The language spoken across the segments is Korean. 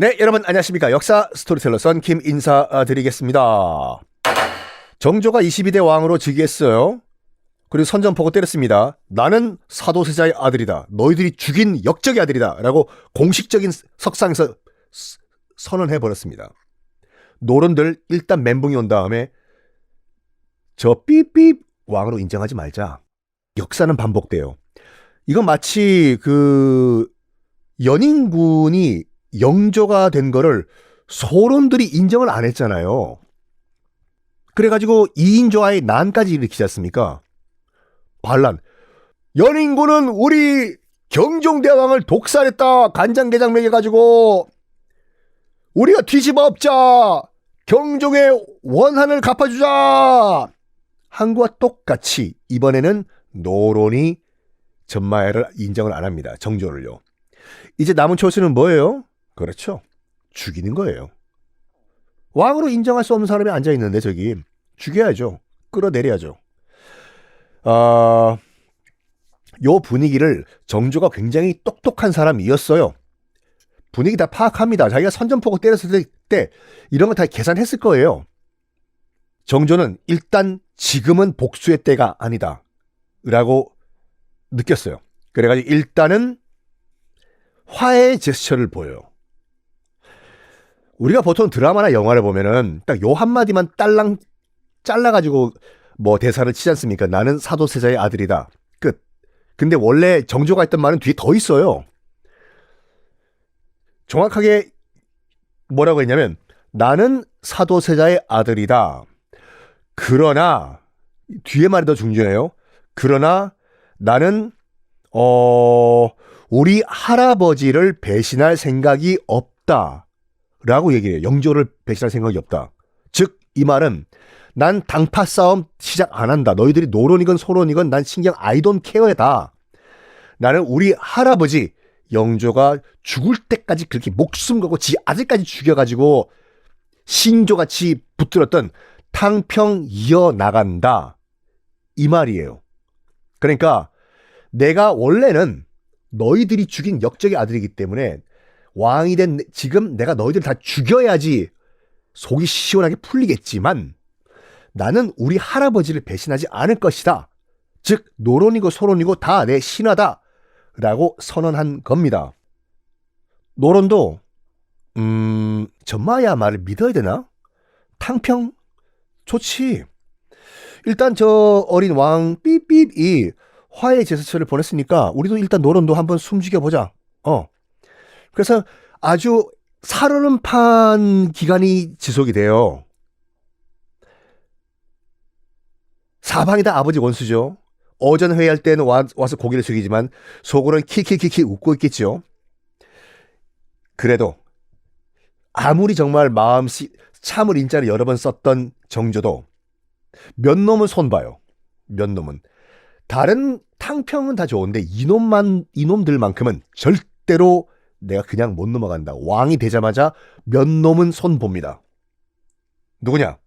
네, 여러분 안녕하십니까. 역사 스토리텔러 썬킴 인사드리겠습니다. 정조가 22대 왕으로 즉위했어요. 그리고 선전포고 때렸습니다. 나는 사도세자의 아들이다. 너희들이 죽인 역적의 아들이다. 라고 공식적인 석상에서 스- 선언해버렸습니다. 노론들 일단 멘붕이 온 다음에 저 삐삐 왕으로 인정하지 말자. 역사는 반복돼요. 이건 마치 그 연인군이 영조가 된 거를 소론들이 인정을 안 했잖아요. 그래가지고 이인조와의 난까지 일으키지 않습니까? 반란. 연인군은 우리 경종대왕을 독살했다. 간장게장 먹여가지고 우리가 뒤집어 엎자. 경종의 원한을 갚아주자. 한 거와 똑같이 이번에는 노론이 전마야를 인정을 안 합니다. 정조를요. 이제 남은 초수는 뭐예요? 그렇죠. 죽이는 거예요. 왕으로 인정할 수 없는 사람이 앉아 있는데 저기 죽여야죠. 끌어내려야죠. 아, 요 분위기를 정조가 굉장히 똑똑한 사람이었어요. 분위기 다 파악합니다. 자기가 선전포고 때렸을 때 이런 거 다 계산했을 거예요. 정조는 일단 지금은 복수의 때가 아니다. 라고 느꼈어요. 그래가지고 일단은 화해의 제스처를 보여요. 우리가 보통 드라마나 영화를 보면은 딱 요 한마디만 딸랑 잘라가지고 뭐 대사를 치지 않습니까? 나는 사도세자의 아들이다. 끝. 근데 원래 정조가 했던 말은 뒤에 더 있어요. 정확하게 뭐라고 했냐면 나는 사도세자의 아들이다. 그러나 뒤에 말이 더 중요해요. 그러나 나는 어 우리 할아버지를 배신할 생각이 없다. 라고 얘기해요. 영조를 배신할 생각이 없다. 즉, 이 말은 난 당파 싸움 시작 안 한다. 너희들이 노론이건 소론이건 난 신경 아이돈 케어에다. 나는 우리 할아버지 영조가 죽을 때까지 그렇게 목숨 걸고 지 아들까지 죽여가지고 신조같이 붙들었던 탕평 이어나간다. 이 말이에요. 그러니까 내가 원래는 너희들이 죽인 역적의 아들이기 때문에 왕이 된 내- 지금 내가 너희들 다 죽여야지 속이 시원하게 풀리겠지만 나는 우리 할아버지를 배신하지 않을 것이다. 즉 노론이고 소론이고 다 내 신하다. 라고 선언한 겁니다. 노론도 음 전마야 말을 믿어야 되나? 탕평 좋지. 일단 저 어린 왕 삐삐이 화해 제스처를 보냈으니까 우리도 일단 노론도 한번 숨죽여 보자. 어. 그래서 아주 살얼음판 기간이 지속이 돼요. 사방이 다 아버지 원수죠. 어전 회의할 때는 와, 와서 고개를 숙이지만 속으로는 키키키키 웃고 있겠죠. 그래도 아무리 정말 마음 씨 참을 인자를 여러 번 썼던 정조도 몇 놈은 손봐요. 몇 놈은 다른 탕평은 다 좋은데 이놈만 이놈들만큼은 절대로 내가 그냥 못 넘어간다. 왕이 되자마자 몇 놈은 손 봅니다. 누구냐?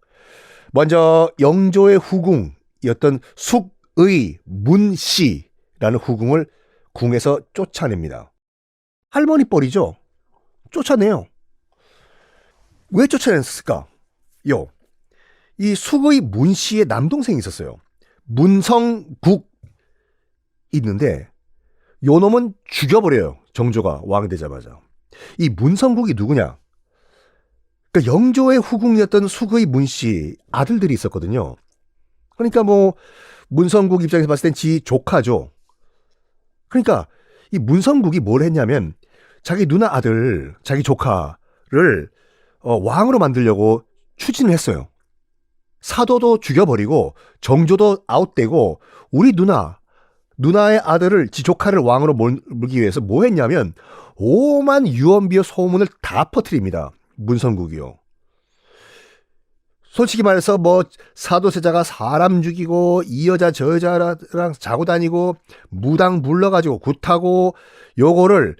먼저 영조의 후궁이었던 숙의 문씨라는 후궁을 궁에서 쫓아냅니다. 할머니 뻘이죠. 쫓아내요. 왜 쫓아냈을까? 요. 이 숙의 문씨의 남동생이 있었어요. 문성국 있는데 요 놈은 죽여버려요. 정조가 왕이 되자마자. 이 문성국이 누구냐? 그러니까 영조의 후궁이었던 숙의 문씨 아들들이 있었거든요. 그러니까 뭐 문성국 입장에서 봤을 땐 지 조카죠. 그러니까 이 문성국이 뭘 했냐면 자기 누나 아들, 자기 조카를 어, 왕으로 만들려고 추진을 했어요. 사도도 죽여버리고 정조도 아웃되고 우리 누나 누나의 아들을 지 조카를 왕으로 몰- 물기 위해서 뭐 했냐면 오만 유언비어 소문을 다 퍼뜨립니다. 문성국이요. 솔직히 말해서 뭐 사도세자가 사람 죽이고 이 여자 저 여자랑 자고 다니고 무당 불러가지고 굿하고 요거를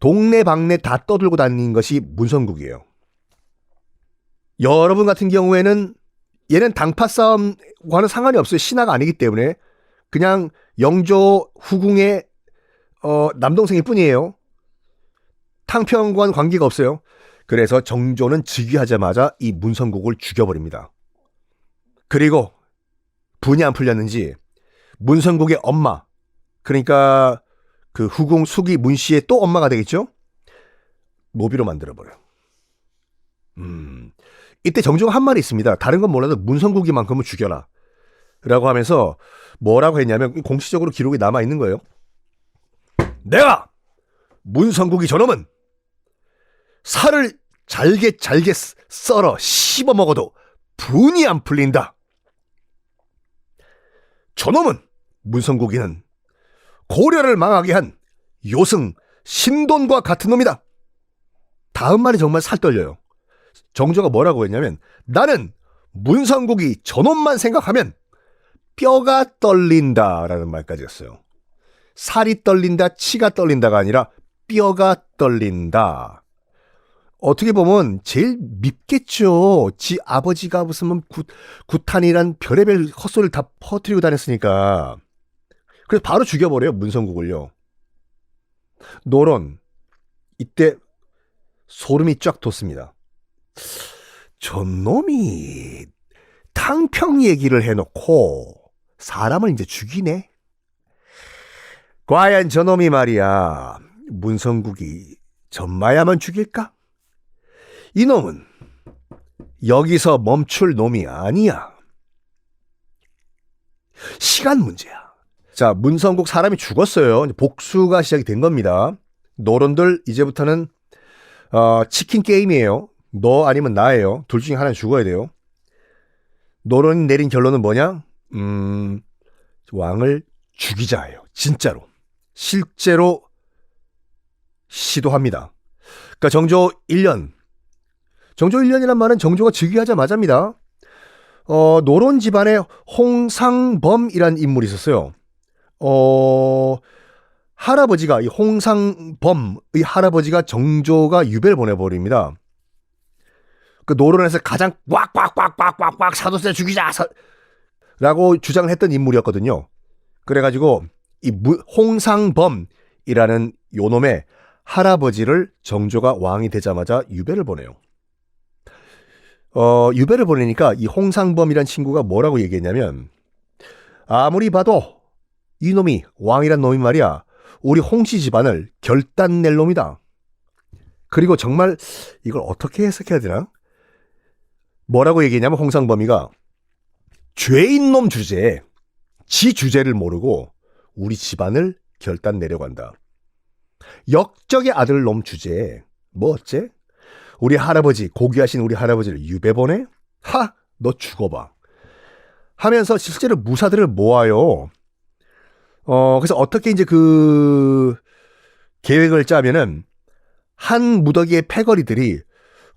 동네 방네 다 떠들고 다니는 것이 문성국이에요. 여러분 같은 경우에는 얘는 당파 싸움과는 상관이 없어요. 신하가 아니기 때문에 그냥 영조 후궁의 어, 남동생일 뿐이에요. 탕평과는 관계가 없어요. 그래서 정조는 즉위하자마자 이 문성국을 죽여버립니다. 그리고 분이 안 풀렸는지 문성국의 엄마, 그러니까 그 후궁 수기 문씨의 또 엄마가 되겠죠? 노비로 만들어버려요. 음, 이때 정조가 한 말이 있습니다. 다른 건 몰라도 문성국이만큼은 죽여라. 라고 하면서 뭐라고 했냐면 공식적으로 기록이 남아 있는 거예요. 내가 문성국이 저놈은 살을 잘게 잘게 썰어 씹어 먹어도 분이 안 풀린다. 저놈은 문성국이는 고려를 망하게 한 요승 신돈과 같은 놈이다. 다음 말이 정말 살 떨려요. 정조가 뭐라고 했냐면 나는 문성국이 저놈만 생각하면 뼈가 떨린다라는 말까지 했어요. 살이 떨린다, 치가 떨린다가 아니라 뼈가 떨린다. 어떻게 보면 제일 밉겠죠. 지 아버지가 무슨 뭐 구, 구탄이란 별의별 헛소리를 다 퍼뜨리고 다녔으니까. 그래서 바로 죽여버려요, 문성국을요. 노론, 이때 소름이 쫙 돋습니다. 저놈이 탕평 얘기를 해놓고 사람을 이제 죽이네? 과연 저놈이 말이야, 문성국이 전마야만 죽일까? 이놈은 여기서 멈출 놈이 아니야. 시간 문제야. 자, 문성국 사람이 죽었어요. 복수가 시작이 된 겁니다. 노론들 이제부터는 어, 치킨 게임이에요. 너 아니면 나예요. 둘 중에 하나는 죽어야 돼요. 노론이 내린 결론은 뭐냐? 음, 왕을 죽이자예요. 진짜로. 실제로 시도합니다. 그러니까 정조 1년. 정조 1년이란 말은 정조가 즉위하자마자입니다. 어, 노론 집안에 홍상범이란 인물이 있었어요. 어, 할아버지가 이 홍상범의 할아버지가 정조가 유배를 보내버립니다. 그 노론에서 가장 꽉꽉꽉꽉꽉꽉 사도세 죽이자 사, 라고 주장을 했던 인물이었거든요. 그래가지고 이 무, 홍상범이라는 요놈의 할아버지를 정조가 왕이 되자마자 유배를 보내요. 어, 유배를 보내니까 이 홍상범이란 친구가 뭐라고 얘기했냐면 아무리 봐도 이놈이 왕이란 놈이 말이야 우리 홍씨 집안을 결단 낼 놈이다. 그리고 정말 이걸 어떻게 해석해야 되나? 뭐라고 얘기했냐면 홍상범이가 죄인 놈 주제에 지 주제를 모르고 우리 집안을 결단 내려고 한다. 역적의 아들 놈 주제에 뭐 어째? 우리 할아버지 고귀하신 우리 할아버지를 유배 보내? 하, 너 죽어봐. 하면서 실제로 무사들을 모아요. 어, 그래서 어떻게 이제 그 계획을 짜면은 한 무더기의 패거리들이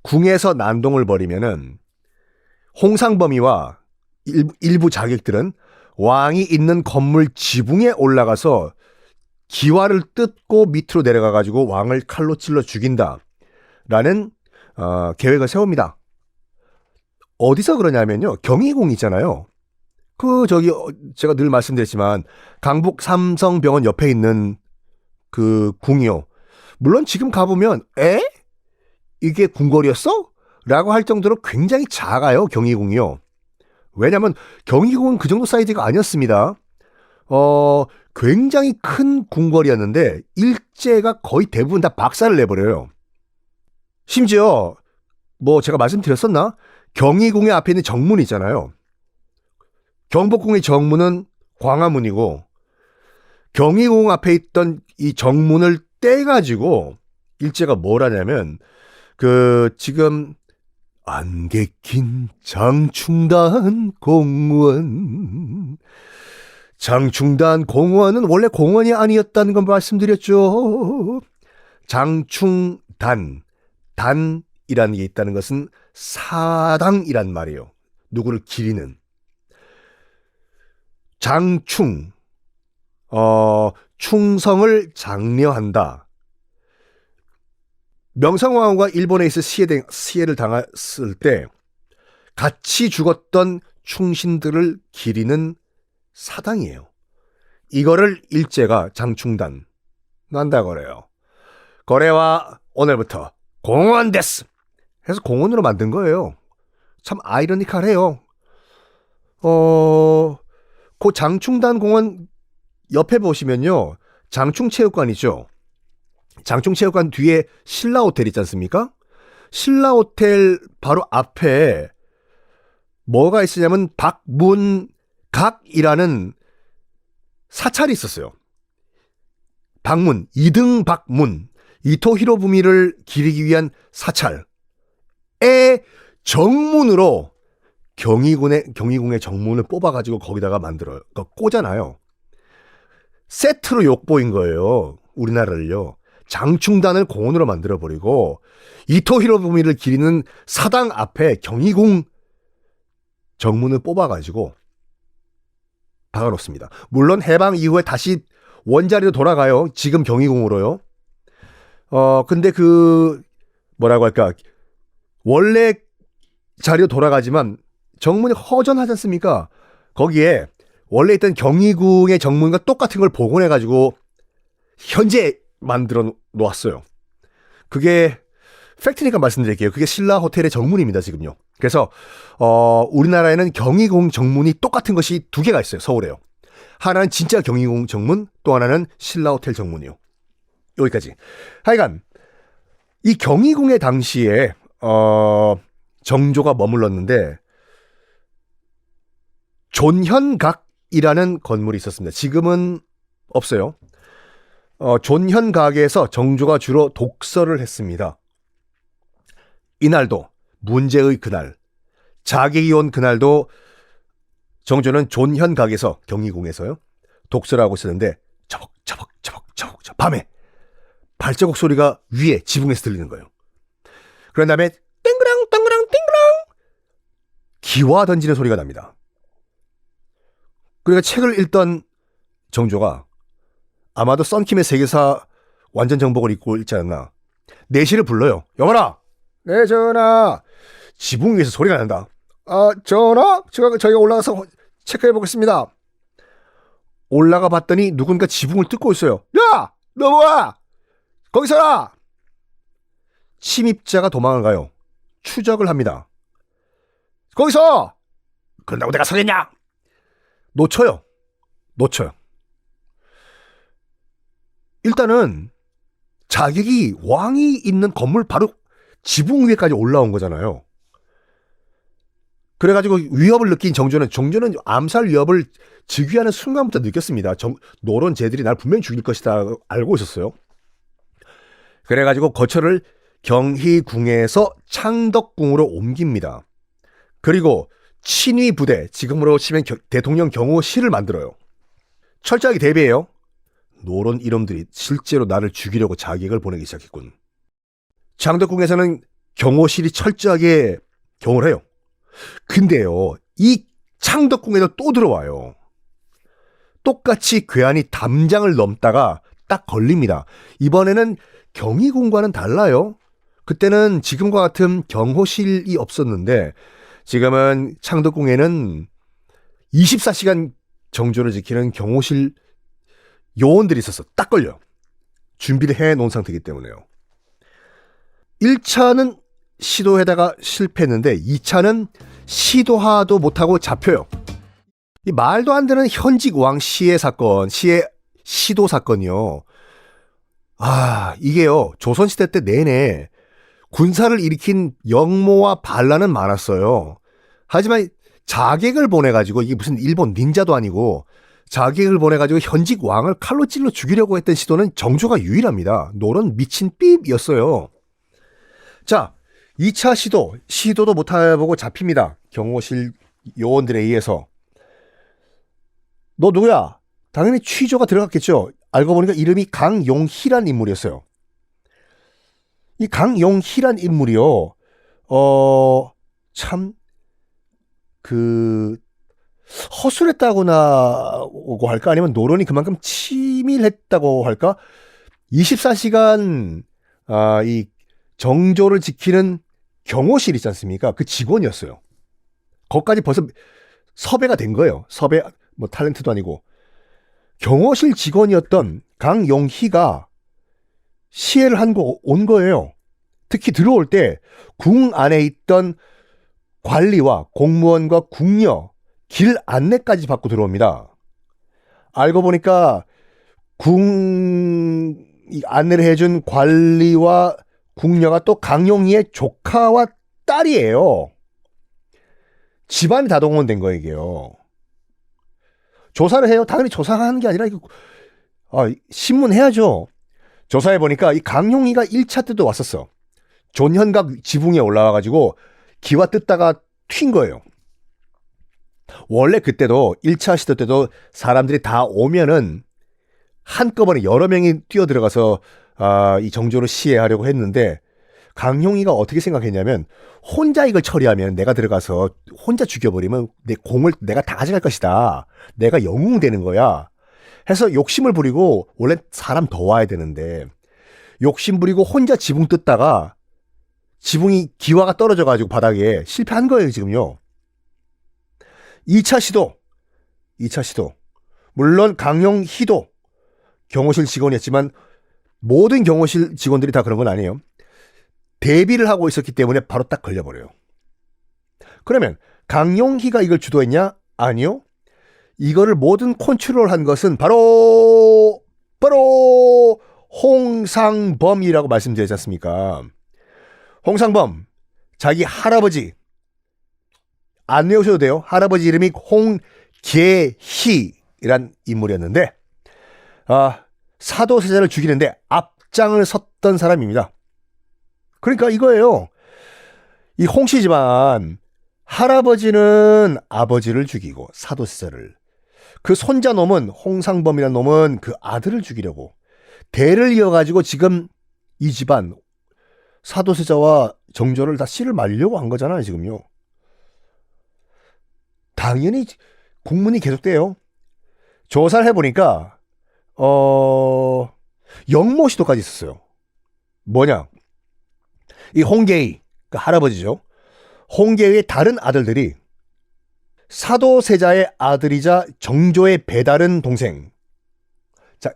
궁에서 난동을 벌이면은 홍상범이와 일부, 자객들은 왕이 있는 건물 지붕에 올라가서 기와를 뜯고 밑으로 내려가 가지고 왕을 칼로 찔러 죽인다. 라는 어, 계획을 세웁니다. 어디서 그러냐면요. 경희궁 있잖아요. 그 저기 어, 제가 늘 말씀드렸지만 강북 삼성병원 옆에 있는 그 궁이요. 물론 지금 가보면 에? 이게 궁궐이었어? 라고 할 정도로 굉장히 작아요. 경희궁이요. 왜냐면 경희궁은 그 정도 사이즈가 아니었습니다. 어, 굉장히 큰 궁궐이었는데 일제가 거의 대부분 다 박살을 내버려요. 심지어 뭐 제가 말씀드렸었나? 경희궁의 앞에 있는 정문 있잖아요. 경복궁의 정문은 광화문이고 경희궁 앞에 있던 이 정문을 떼가지고 일제가 뭘 하냐면 그 지금 안개 낀 장충단 공원 장충단 공원은 원래 공원이 아니었다는 건 말씀드렸죠. 장충단 단이라는 게 있다는 것은 사당이란 말이에요. 누구를 기리는 장충 어 충성을 장려한다. 명성황후가 일본에 있어 시해, 시해 를 당했을 때 같이 죽었던 충신들을 기리는 사당이에요. 이거를 일제가 장충단 난다 그래요. 거래와 오늘부터 공원 데스 해서 공원으로 만든 거예요. 참 아이러니컬해요. 어, 그 장충단 공원 옆에 보시면요. 장충체육관이죠. 장충체육관 뒤에 신라 호텔 있지 않습니까? 신라 호텔 바로 앞에 뭐가 있으냐면 박문각이라는 사찰이 있었어요. 박문, 이등 박문, 이토 히로부미를 기리기 위한 사찰의 정문으로 경희군의 경희궁의 정문을 뽑아가지고 거기다가 만들어요. 그러니까 꽂아놔요. 세트로 욕보인 거예요. 우리나라를요. 장충단을 공원으로 만들어 버리고 이토 히로부미를 기리는 사당 앞에 경희궁 정문을 뽑아가지고 박아놓습니다. 물론 해방 이후에 다시 원자리로 돌아가요. 지금 경희궁으로요. 어 근데 그 뭐라고 할까 원래 자리로 돌아가지만 정문이 허전하지 않습니까? 거기에 원래 있던 경희궁의 정문과 똑같은 걸 복원해가지고 현재 만들어 놓았어요. 그게 팩트니까 말씀드릴게요. 그게 신라 호텔의 정문입니다, 지금요. 그래서 어 우리나라에는 경희궁 정문이 똑같은 것이 두 개가 있어요, 서울에요. 하나는 진짜 경희궁 정문, 또 하나는 신라 호텔 정문이요. 여기까지. 하여간 이 경희궁의 당시에 어 정조가 머물렀는데 존현각이라는 건물이 있었습니다. 지금은 없어요. 어, 존현각에서 정조가 주로 독서를 했습니다. 이날도 문제의 그날 자객이 온 그날도 정조는 존현각에서 경희궁에서요 독서를 하고 있었는데 저벅 저벅 저벅 저벅 저 밤에 발자국 소리가 위에 지붕에서 들리는 거예요. 그런 다음에 땡그랑 땡그랑 땡그랑 기와 던지는 소리가 납니다. 그러니까 책을 읽던 정조가 아마도 썬킴의 세계사 완전 정복을 입고 읽지 않았나. 내시를 불러요. 영원아! 네, 전하. 지붕 위에서 소리가 난다. 아, 전하? 제가, 저희가 올라가서 체크해 보겠습니다. 올라가 봤더니 누군가 지붕을 뜯고 있어요. 야! 너 뭐야! 거기 서라! 침입자가 도망을 가요. 추적을 합니다. 거기서! 그런다고 내가 서겠냐? 놓쳐요. 놓쳐요. 일단은 자객이 왕이 있는 건물 바로 지붕 위에까지 올라온 거잖아요. 그래가지고 위협을 느낀 정조는 정조는 암살 위협을 즉위하는 순간부터 느꼈습니다. 정, 노론 쟤들이 날 분명히 죽일 것이다 알고 있었어요. 그래가지고 거처를 경희궁에서 창덕궁으로 옮깁니다. 그리고 친위 부대, 지금으로 치면 겨- 대통령 경호실을 만들어요. 철저하게 대비해요. 노론 이놈들이 실제로 나를 죽이려고 자객을 보내기 시작했군. 장덕궁에서는 경호실이 철저하게 경호를 해요. 근데요, 이 창덕궁에도 또 들어와요. 똑같이 괴한이 담장을 넘다가 딱 걸립니다. 이번에는 경희궁과는 달라요. 그때는 지금과 같은 경호실이 없었는데 지금은 창덕궁에는 24시간 정조를 지키는 경호실 요원들이 있어서 딱 걸려. 준비를 해 놓은 상태이기 때문에요. 1차는 시도에다가 실패했는데 2차는 시도하도 못하고 잡혀요. 이 말도 안 되는 현직 왕 시의 사건, 시의 시도 사건이요. 아, 이게요. 조선시대 때 내내 군사를 일으킨 영모와 반란은 많았어요. 하지만 자객을 보내가지고 이게 무슨 일본 닌자도 아니고 자객을 보내가지고 현직 왕을 칼로 찔러 죽이려고 했던 시도는 정조가 유일합니다. 노론 미친 삐이었어요. 자, 2차 시도, 시도도 못해보고 잡힙니다. 경호실 요원들에 의해서. 너 누구야? 당연히 취조가 들어갔겠죠. 알고 보니까 이름이 강용희란 인물이었어요. 이 강용희란 인물이요, 어, 참, 그, 허술했다고나고 할까? 아니면 노론이 그만큼 치밀했다고 할까? 24시간, 아, 이 정조를 지키는 경호실 있지 않습니까? 그 직원이었어요. 거기까지 벌써 섭외가 된 거예요. 섭외, 뭐, 탤런트도 아니고. 경호실 직원이었던 강용희가 시해를 한 거 온 거예요. 특히 들어올 때 궁 안에 있던 관리와 공무원과 궁녀 길 안내까지 받고 들어옵니다. 알고 보니까 궁이 안내를 해준 관리와 궁녀가 또 강용희의 조카와 딸이에요. 집안이 다 동원된 거예요, 이게요. 조사를 해요. 당연히 조사하는 게 아니라 이거 아, 신문 해야죠. 조사해 보니까 이 강용희가 1차 때도 왔었어. 존현각 지붕에 올라와 가지고 기와 뜯다가 튄 거예요. 원래 그때도 1차 시도 때도 사람들이 다 오면은 한꺼번에 여러 명이 뛰어 들어가서 아, 이 정조를 시해하려고 했는데 강용희가 어떻게 생각했냐면 혼자 이걸 처리하면 내가 들어가서 혼자 죽여버리면 내 공을 내가 다 가져갈 것이다. 내가 영웅 되는 거야. 해서 욕심을 부리고 원래 사람 더 와야 되는데 욕심 부리고 혼자 지붕 뜯다가 지붕이 기와가 떨어져 가지고 바닥에 실패한 거예요, 지금요. 2차 시도. 2차 시도. 물론 강용 희도 경호실 직원이었지만 모든 경호실 직원들이 다 그런 건 아니에요. 대비를 하고 있었기 때문에 바로 딱 걸려버려요. 그러면 강용희가 이걸 주도했냐? 아니요. 이거를 모든 컨트롤 한 것은 바로 바로 홍상범이라고 말씀드렸지 않습니까? 홍상범 자기 할아버지 안 외우셔도 돼요. 할아버지 이름이 홍계희란 인물이었는데 아, 사도세자를 죽이는데 앞장을 섰던 사람입니다. 그러니까 이거예요. 이 홍씨 집안 할아버지는 아버지를 죽이고 사도세자를 그 손자 놈은 홍상범이라는 놈은 그 아들을 죽이려고 대를 이어가지고 지금 이 집안 사도세자와 정조를 다 씨를 말려고 한 거잖아요 지금요. 당연히 국문이 계속돼요. 조사를 해보니까 어 영모 시도까지 있었어요. 뭐냐? 이 홍계희 그 할아버지죠. 홍계희의 다른 아들들이 사도세자의 아들이자 정조의 배다른 동생. 자,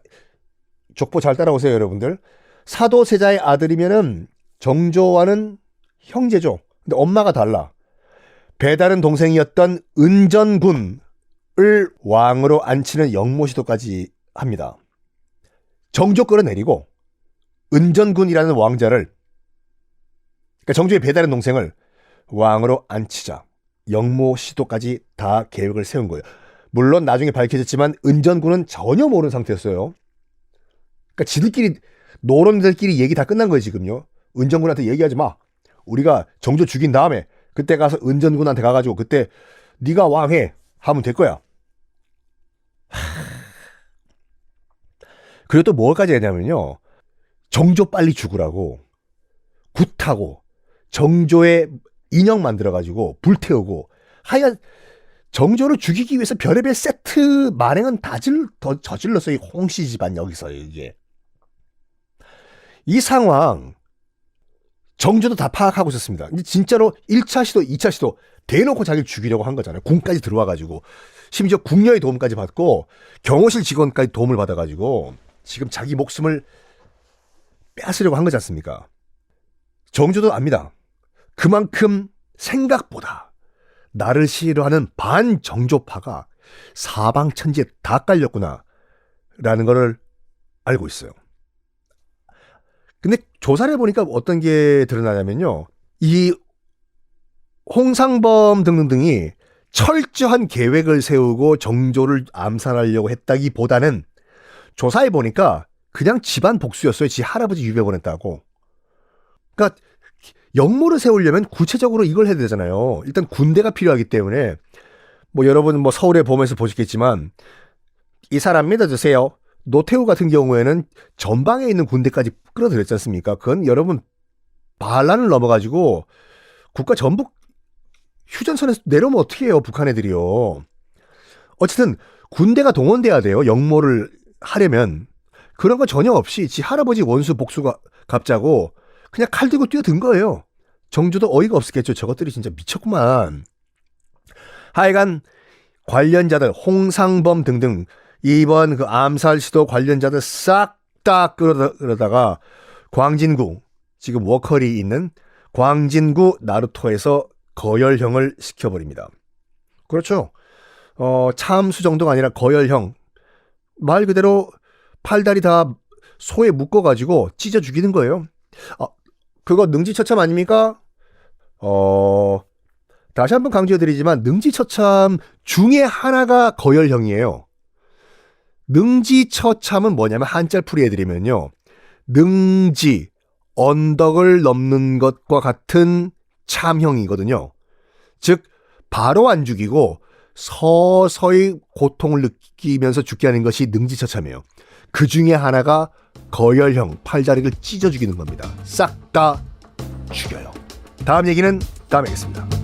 족보 잘 따라오세요, 여러분들. 사도세자의 아들이면은 정조와는 형제죠. 근데 엄마가 달라. 배다른 동생이었던 은전군을 왕으로 앉히는 영모시도까지 합니다. 정조 끌어내리고 은전군이라는 왕자를 그러니까 정조의 배다른 동생을 왕으로 앉히자 영모 시도까지 다 계획을 세운 거예요. 물론 나중에 밝혀졌지만 은전군은 전혀 모르는 상태였어요. 그러니까 지들끼리 노론들끼리 얘기 다 끝난 거예요 지금요. 은전군한테 얘기하지 마. 우리가 정조 죽인 다음에 그때 가서 은전군한테 가가지고 그때 네가 왕해 하면 될 거야. 그리고 또 뭐까지 했냐면요. 정조 빨리 죽으라고 굿하고 정조의 인형 만들어가지고 불태우고 하여간 정조를 죽이기 위해서 별의별 세트 만행은 다 질, 더 저질렀어요. 이 홍씨 집안 여기서 이게. 이 상황 정조도 다 파악하고 있었습니다. 근데 진짜로 1차 시도, 2차 시도 대놓고 자기를 죽이려고 한 거잖아요. 궁까지 들어와가지고 심지어 궁녀의 도움까지 받고 경호실 직원까지 도움을 받아가지고 지금 자기 목숨을 빼앗으려고 한 거지 않습니까? 정조도 압니다. 그만큼 생각보다 나를 싫어하는 반정조파가 사방천지에 다 깔렸구나 라는 거를 알고 있어요. 조사를 해보니까 어떤 게 드러나냐면요. 이 홍상범 등등등이 철저한 계획을 세우고 정조를 암살하려고 했다기 보다는 조사해 보니까 그냥 집안 복수였어요. 지 할아버지 유배 보냈다고. 그러니까 역모를 세우려면 구체적으로 이걸 해야 되잖아요. 일단 군대가 필요하기 때문에 뭐 여러분 뭐 서울에 보면서 보시겠지만 이 사람 믿어주세요. 노태우 같은 경우에는 전방에 있는 군대까지 끌어들였지 않습니까? 그건 여러분 반란을 넘어가지고 국가 전북 휴전선에서 내려오면 어떻게 해요? 북한 애들이요. 어쨌든 군대가 동원돼야 돼요. 역모를 하려면 그런 거 전혀 없이 지 할아버지 원수 복수가 갑자고 그냥 칼 들고 뛰어든 거예요. 정주도 어이가 없었겠죠. 저것들이 진짜 미쳤구만. 하여간 관련자들 홍상범 등등 이번 그 암살 시도 관련자들 싹 다 끌어다 가 광진구 지금 워커리 있는 광진구 나루토에서 거열형을 시켜버립니다. 그렇죠. 어, 참수 정도가 아니라 거열형. 말 그대로 팔다리 다 소에 묶어가지고 찢어 죽이는 거예요. 아, 그거 능지처참 아닙니까? 어, 다시 한번 강조해드리지만 능지처참 중에 하나가 거열형이에요. 능지처참은 뭐냐면 한자 풀이 해드리면요. 능지, 언덕을 넘는 것과 같은 참형이거든요. 즉, 바로 안 죽이고 서서히 고통을 느끼면서 죽게 하는 것이 능지처참이에요. 그 중에 하나가 거열형, 팔다리를 찢어 죽이는 겁니다. 싹 다 죽여요. 다음 얘기는 다음에 하겠습니다.